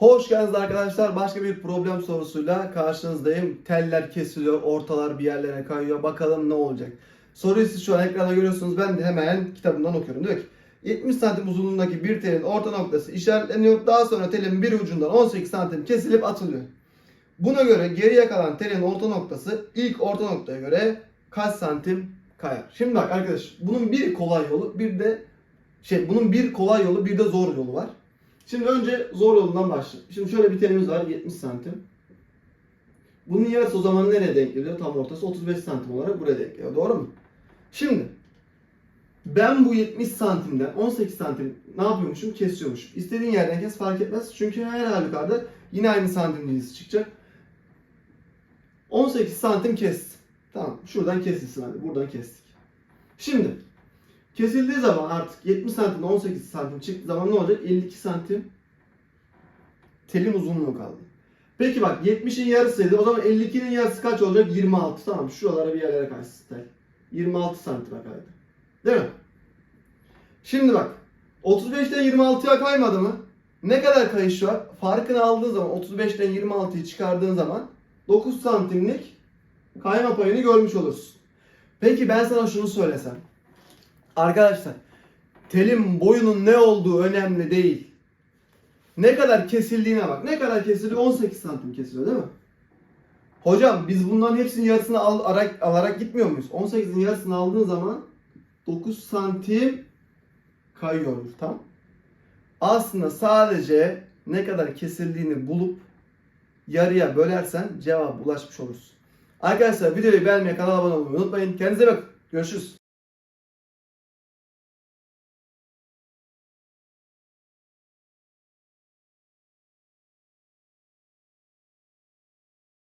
Hoş geldiniz arkadaşlar. Başka bir problem sorusuyla karşınızdayım. Teller kesiliyor, ortalar bir yerlere kayıyor. Bakalım ne olacak? Soruyu siz şu an ekranda görüyorsunuz. Ben de hemen kitabımdan okuyorum. Diyor ki 70 santim uzunluğundaki bir telin orta noktası işaretleniyor. Daha sonra telin bir ucundan 18 santim kesilip atılıyor. Buna göre geriye kalan telin orta noktası ilk orta noktaya göre kaç santim kayar? Şimdi bak arkadaş bunun bir kolay yolu bir de şey bunun bir kolay yolu bir de zor yolu var. Şimdi önce zor yolundan başlayalım. Şimdi şöyle bir telimiz var 70 santim. Bunun yarısı o zaman nereye denk geliyor? Tam ortası 35 santim olarak buraya denk geliyor. Doğru mu? Şimdi ben bu 70 santimden 18 santim ne yapıyormuşum? Kesiyormuşum. İstediğin yerden kes fark etmez. Çünkü her halükarda yine aynı santim cinsi çıkacak. 18 santim kestim. Tamam. Şuradan kesilsin hadi. Buradan kestik. Şimdi kesildiği zaman artık 70 santim 18 santim çıktığı zaman ne olacak? 52 santim telin uzunluğu kaldı. Peki bak 70'in yarısıydı. O zaman 52'nin yarısı kaç olacak? 26. Tamam şuralara bir yerlere kaçsın tel. 26 santime kaydı. Değil mi? Şimdi bak 35'ten 26'ya kaymadı mı? Ne kadar kayış var? Farkını aldığın zaman 35'ten 26'yı çıkardığın zaman 9 santimlik kayma payını görmüş olursun. Peki ben sana şunu söylesem. Arkadaşlar telin boyunun ne olduğu önemli değil. Ne kadar kesildiğine bak. Ne kadar kesiliyor? 18 santim kesiliyor değil mi? Hocam biz bunların hepsinin yarısını al, alarak, alarak gitmiyor muyuz? 18'in yarısını aldığın zaman 9 santim kayıyormuş. Tamam. Aslında sadece ne kadar kesildiğini bulup yarıya bölersen cevap ulaşmış olursun. Arkadaşlar videoyu beğenmeyi, kanala abone olmayı unutmayın. Kendinize bakın. Görüşürüz.